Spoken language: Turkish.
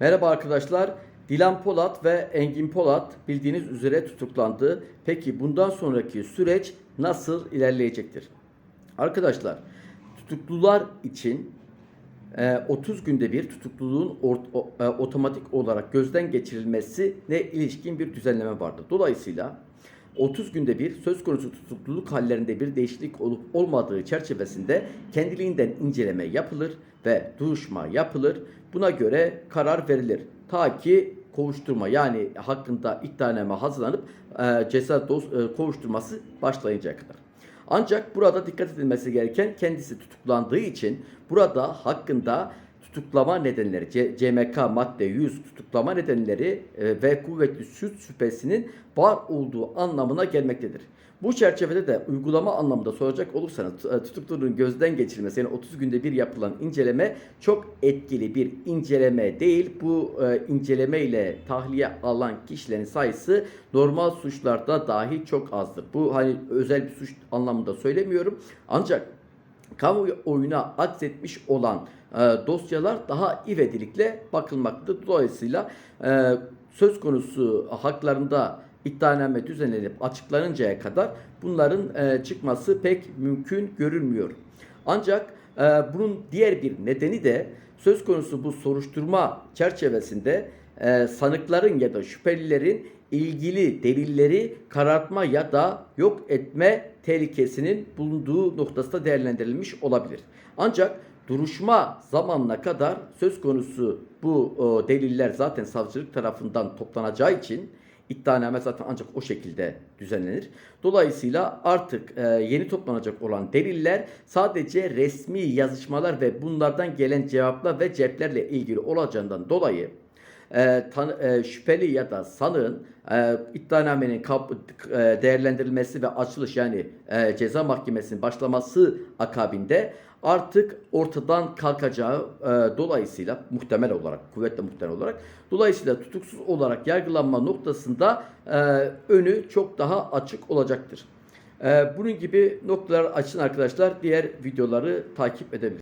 Merhaba arkadaşlar. Dilan Polat ve Engin Polat bildiğiniz üzere tutuklandı. Peki bundan sonraki süreç nasıl ilerleyecektir? Arkadaşlar tutuklular için e, 30 günde bir tutukluluğun e, otomatik olarak gözden geçirilmesine ilişkin bir düzenleme vardır. Dolayısıyla 30 günde bir söz konusu tutukluluk hallerinde bir değişiklik olup olmadığı çerçevesinde kendiliğinden inceleme yapılır ve duruşma yapılır. Buna göre karar verilir. Ta ki kovuşturma yani hakkında iddianame hazırlanıp e, ceza dos, e, kovuşturması başlayıncaya kadar. Ancak burada dikkat edilmesi gereken kendisi tutuklandığı için burada hakkında tutuklama nedenleri C- CMK madde 100 tutuklama nedenleri e, ve kuvvetli suç şüphesinin var olduğu anlamına gelmektedir. Bu çerçevede de uygulama anlamında soracak olursanız e, tutukluluğun gözden geçirilmesi yani 30 günde bir yapılan inceleme çok etkili bir inceleme değil. Bu e, inceleme ile tahliye alan kişilerin sayısı normal suçlarda dahi çok azdır. Bu hani özel bir suç anlamında söylemiyorum. Ancak kamuoyuna aksetmiş olan e, dosyalar daha ivedilikle bakılmaktadır. Dolayısıyla e, söz konusu haklarında iddianame düzenlenip açıklanıncaya kadar bunların e, çıkması pek mümkün görünmüyor. Ancak e, bunun diğer bir nedeni de söz konusu bu soruşturma çerçevesinde e, sanıkların ya da şüphelilerin ilgili delilleri karartma ya da yok etme tehlikesinin bulunduğu noktasında değerlendirilmiş olabilir. Ancak duruşma zamanına kadar söz konusu bu e, deliller zaten savcılık tarafından toplanacağı için iddianame zaten ancak o şekilde düzenlenir. Dolayısıyla artık e, yeni toplanacak olan deliller sadece resmi yazışmalar ve bunlardan gelen cevaplar ve ceplerle ilgili olacağından dolayı e, tan- e, şüpheli ya da sanığın e, iddianamenin kap- e, değerlendirilmesi ve açılış yani e, ceza mahkemesinin başlaması akabinde artık ortadan kalkacağı e, dolayısıyla muhtemel olarak kuvvetle muhtemel olarak dolayısıyla tutuksuz olarak yargılanma noktasında e, önü çok daha açık olacaktır. E, bunun gibi noktalar açın arkadaşlar diğer videoları takip edebilirsiniz.